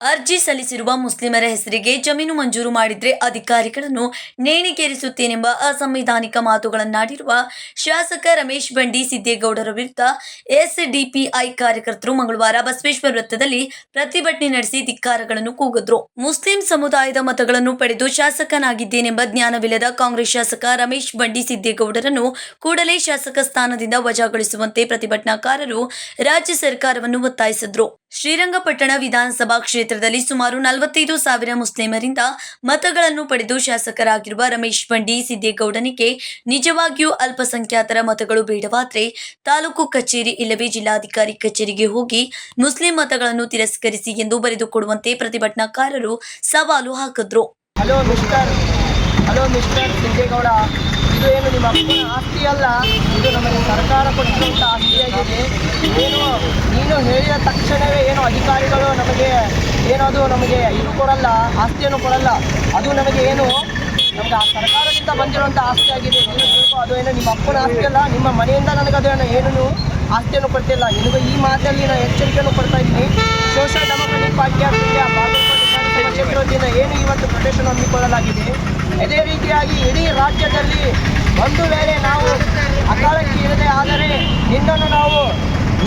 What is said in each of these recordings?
ಅರ್ಜಿ ಸಲ್ಲಿಸಿರುವ ಮುಸ್ಲಿಮರ ಹೆಸರಿಗೆ ಜಮೀನು ಮಂಜೂರು ಮಾಡಿದ್ರೆ ಅಧಿಕಾರಿಗಳನ್ನು ನೇಣಿಗೇರಿಸುತ್ತೇನೆಂಬ ಅಸಂವಿಧಾನಿಕ ಮಾತುಗಳನ್ನಾಡಿರುವ ಶಾಸಕ ರಮೇಶ್ ಬಂಡಿ ಸಿದ್ದೇಗೌಡರ ವಿರುದ್ಧ ಎಸ್ಡಿಪಿಐ ಕಾರ್ಯಕರ್ತರು ಮಂಗಳವಾರ ಬಸವೇಶ್ವರ ವೃತ್ತದಲ್ಲಿ ಪ್ರತಿಭಟನೆ ನಡೆಸಿ ಧಿಕ್ಕಾರಗಳನ್ನು ಕೂಗಿದ್ರು. ಮುಸ್ಲಿಂ ಸಮುದಾಯದ ಮತಗಳನ್ನು ಪಡೆದು ಶಾಸಕನಾಗಿದ್ದೇನೆಂಬ ಜ್ಞಾನವಿಲ್ಲದ ಕಾಂಗ್ರೆಸ್ ಶಾಸಕ ರಮೇಶ್ ಬಂಡಿ ಸಿದ್ದೇಗೌಡರನ್ನು ಕೂಡಲೇ ಶಾಸಕ ಸ್ಥಾನದಿಂದ ವಜಾಗೊಳಿಸುವಂತೆ ಪ್ರತಿಭಟನಾಕಾರರು ರಾಜ್ಯ ಸರ್ಕಾರವನ್ನು ಒತ್ತಾಯಿಸಿದ್ರು. ಶ್ರೀರಂಗಪಟ್ಟಣ ವಿಧಾನಸಭಾ ಕ್ಷೇತ್ರದಲ್ಲಿ ಸುಮಾರು ನಲವತ್ತೈದು ಸಾವಿರ ಮುಸ್ಲಿಮರಿಂದ ಮತಗಳನ್ನು ಪಡೆದು ಶಾಸಕರಾಗಿರುವ ರಮೇಶ್ ಬಂಡಿ ಸಿದ್ದೇಗೌಡನಿಗೆ ನಿಜವಾಗಿಯೂ ಅಲ್ಪಸಂಖ್ಯಾತರ ಮತಗಳು ಬೇಡವಾದರೆ ತಾಲೂಕು ಕಚೇರಿ ಇಲ್ಲವೇ ಜಿಲ್ಲಾಧಿಕಾರಿ ಕಚೇರಿಗೆ ಹೋಗಿ ಮುಸ್ಲಿಂ ಮತಗಳನ್ನು ತಿರಸ್ಕರಿಸಿ ಎಂದು ಬರೆದುಕೊಡುವಂತೆ ಪ್ರತಿಭಟನಾಕಾರರು ಸವಾಲು ಹಾಕಿದ್ರು. ಇದು ಏನು ನಿಮ್ಮ ಆಸ್ತಿ ಅಲ್ಲ? ಇದು ನಮಗೆ ಸರ್ಕಾರ ಕೊಟ್ಟಿರುವಂಥ ಆಸ್ತಿಯಾಗಿದೆ. ಏನು, ನೀನು ಹೇಳಿದ ತಕ್ಷಣವೇ ಏನು ಅಧಿಕಾರಿಗಳು ನಮಗೆ ಏನದು ನಮಗೆ ಇದು ಕೊಡಲ್ಲ ಆಸ್ತಿಯನ್ನು ಕೊಡಲ್ಲ ಅದು ನಮಗೆ ಏನು ನಮ್ಗೆ ಆ ಸರ್ಕಾರದಿಂದ ಬಂದಿರುವಂಥ ಆಸ್ತಿ ಆಗಿದೆ. ನೀನು ತಿಳ್ಕೊ, ಅದು ಏನು ನಿಮ್ಮ ಅಪ್ಪನ ಆಸ್ತಿ ಅಲ್ಲ ನಿಮ್ಮ ಮನೆಯಿಂದ ನನಗೆ ಅದು ಏನು ಆಸ್ತಿಯನ್ನು ಕೊಡ್ತಿಲ್ಲ. ನಿನಗೆ ಈ ಮಾತಲ್ಲಿ ನಾನು ಎಚ್ಚರಿಕೆಯನ್ನು ಕೊಡ್ತಾ ಇದ್ದೀನಿ. Social Democratic Party of India Bagalkote ಕ್ಷೇತ್ರದಿಂದ ಏನು ಇವತ್ತು ಪ್ರೊಟೆಕ್ಷನ್ ಹಮ್ಮಿಕೊಳ್ಳಲಾಗಿದೆ. ಅದೇ ರೀತಿಯಾಗಿ ಇಡೀ ರಾಜ್ಯದಲ್ಲಿ ಒಂದು ವೇಳೆ ನಾವು ಅಕಾಲಕ್ಕೆ ಇರದೆ ಆದರೆ ನಿನ್ನನ್ನು ನಾವು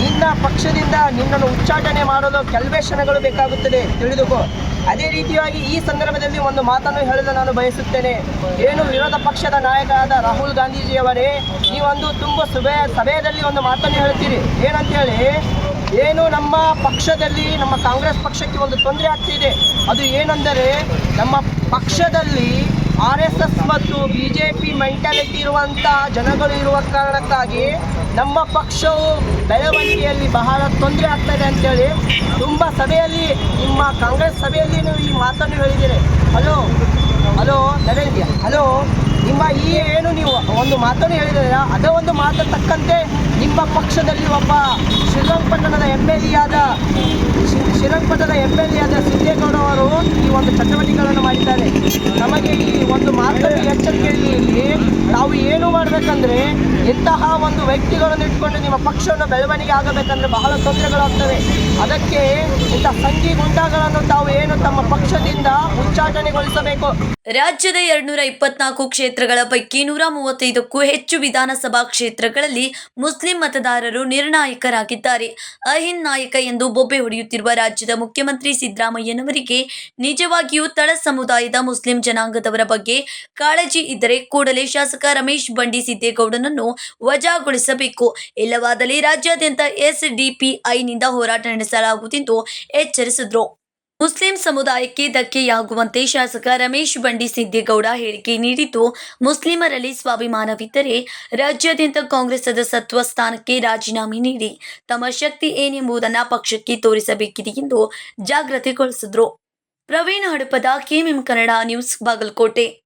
ನಿನ್ನ ಪಕ್ಷದಿಂದ ನಿನ್ನನ್ನು ಉಚ್ಚಾಟನೆ ಮಾಡಲು ಕೆಲವೇ ಕ್ಷಣಗಳು ಬೇಕಾಗುತ್ತದೆ. ತಿಳಿದುಕೋ. ಅದೇ ರೀತಿಯಾಗಿ ಈ ಸಂದರ್ಭದಲ್ಲಿ ಒಂದು ಮಾತನ್ನು ಹೇಳಲು ನಾನು ಬಯಸುತ್ತೇನೆ. ಏನು ವಿರೋಧ ಪಕ್ಷದ ನಾಯಕರಾದ ರಾಹುಲ್ ಗಾಂಧೀಜಿಯವರೇ, ನೀವೊಂದು ತುಂಬ ಸಭೆ, ಸಭೆಯಲ್ಲಿ ಒಂದು ಮಾತನ್ನು ಹೇಳ್ತೀರಿ ಏನಂತ ಹೇಳಿ ಏನು ನಮ್ಮ ಪಕ್ಷದಲ್ಲಿ, ನಮ್ಮ ಕಾಂಗ್ರೆಸ್ ಪಕ್ಷಕ್ಕೆ ಒಂದು ತೊಂದರೆ ಆಗ್ತಿದೆ. ಅದು ಏನೆಂದರೆ, ನಮ್ಮ ಪಕ್ಷದಲ್ಲಿ R S S B J P mentality ಇರುವಂಥ ಜನಗಳು ಇರುವ ಕಾರಣಕ್ಕಾಗಿ ನಮ್ಮ ಪಕ್ಷವು ಬೆಳವಣಿಗೆಯಲ್ಲಿ ಬಹಳ ತೊಂದರೆ ಆಗ್ತದೆ ಅಂತೇಳಿ ತುಂಬ ಸಭೆಯಲ್ಲಿ, ನಿಮ್ಮ ಕಾಂಗ್ರೆಸ್ ಸಭೆಯಲ್ಲಿ ನೀವು ಈ ಮಾತನ್ನು ಹೇಳಿದ್ದೀರಿ. ಹಲೋ ಹಲೋ ನರೇಂದ್ರ ಹಲೋ, ನಿಮ್ಮ ಈ ಏನು ನೀವು ಒಂದು ಮಾತನ್ನು ಹೇಳಿದ್ದೀರ? ಅದೇ ಒಂದು ಮಾತು ತಕ್ಕಂತೆ ನಿಮ್ಮ ಪಕ್ಷದಲ್ಲಿ ಒಬ್ಬ ಶ್ರೀರಂಗಪಟ್ಟಣದ ಎಂ ಎಲ್ ಎ ಆದ ಶ್ರೀರಂಗಪಟ್ಟಣದ ಎಂ ಎಲ್ ಎ ಆದ ಒಂದು ಚಟುವಟಿಕೆಗಳನ್ನು ಮಾಡಿದ್ದಾರೆ. ನಮಗೆ ಈ ಒಂದು ಮಾತನ್ನು ಎಚ್ಚರಿಕೆಯಲ್ಲಿ ನಾವು ಏನು ಮಾಡಬೇಕಂದ್ರೆ ಇಂತಹ ಒಂದು ವ್ಯಕ್ತಿಗಳನ್ನು ಇಟ್ಕೊಂಡು ನಿಮ್ಮ ಪಕ್ಷವನ್ನು ಬೆಳವಣಿಗೆ ಆಗಬೇಕಂದ್ರೆ ಬಹಳ ತೊಂದರೆಗಳಾಗ್ತವೆ ಅದಕ್ಕೆ ಇಂಥ ಸಂಘಿ ಗುಂಡಾಗಳನ್ನು ತಾವು ಏನು ತಮ್ಮ ಪಕ್ಷದಿಂದ ಉಚ್ಚಾಟನೆಗೊಳಿಸಬೇಕು? ರಾಜ್ಯದ ಎರಡ್ನೂರ ಇಪ್ಪತ್ನಾಲ್ಕು ಕ್ಷೇತ್ರಗಳ ಪೈಕಿ ನೂರ ಮೂವತ್ತೈದಕ್ಕೂ ಹೆಚ್ಚು ವಿಧಾನಸಭಾ ಕ್ಷೇತ್ರಗಳಲ್ಲಿ ಮುಸ್ಲಿಂ ಮತದಾರರು ನಿರ್ಣಾಯಕರಾಗಿದ್ದಾರೆ. ಅಹಿಂದ್ ನಾಯಕ ಎಂದು ಬೊಬ್ಬೆ ಹೊಡೆಯುತ್ತಿರುವ ರಾಜ್ಯದ ಮುಖ್ಯಮಂತ್ರಿ ಸಿದ್ದರಾಮಯ್ಯನವರಿಗೆ ನಿಜವಾಗಿಯೂ ತಳ ಸಮುದಾಯದ ಮುಸ್ಲಿಂ ಜನಾಂಗದವರ ಬಗ್ಗೆ ಕಾಳಜಿ ಇದ್ದರೆ ಕೂಡಲೇ ಶಾಸಕ ರಮೇಶ್ ಬಂಡಿ ಸಿದ್ದೇಗೌಡನನ್ನು ವಜಾಗೊಳಿಸಬೇಕು. ಇಲ್ಲವಾದಲ್ಲಿ ರಾಜ್ಯಾದ್ಯಂತ ಎಸ್ಡಿಪಿಐನಿಂದ ಹೋರಾಟ ನಡೆಸಲಾಗುವುದೆಂದು ಎಚ್ಚರಿಸಿದ್ರು. ಮುಸ್ಲಿಂ ಸಮುದಾಯಕ್ಕೆ ಧಕ್ಕೆಯಾಗುವಂತೆ ಶಾಸಕ ರಮೇಶ್ ಬಂಡಿ ಸಿದ್ದೇಗೌಡ ಹೇಳಿಕೆ ನೀಡಿದ್ದು, ಮುಸ್ಲಿಮರಲ್ಲಿ ಸ್ವಾಭಿಮಾನವಿದ್ದರೆ ರಾಜ್ಯಾದ್ಯಂತ ಕಾಂಗ್ರೆಸ್ ಸದಸ್ಯತ್ವ ಸ್ಥಾನಕ್ಕೆ ರಾಜೀನಾಮೆ ನೀಡಿ ತಮ್ಮ ಶಕ್ತಿ ಏನೆಂಬುದನ್ನು ಪಕ್ಷಕ್ಕೆ ತೋರಿಸಬೇಕಿದೆ ಎಂದು ಜಾಗೃತಿಗೊಳಿಸಿದ್ರು. Praveen Hadapad KMM Kannada news Bagalkote.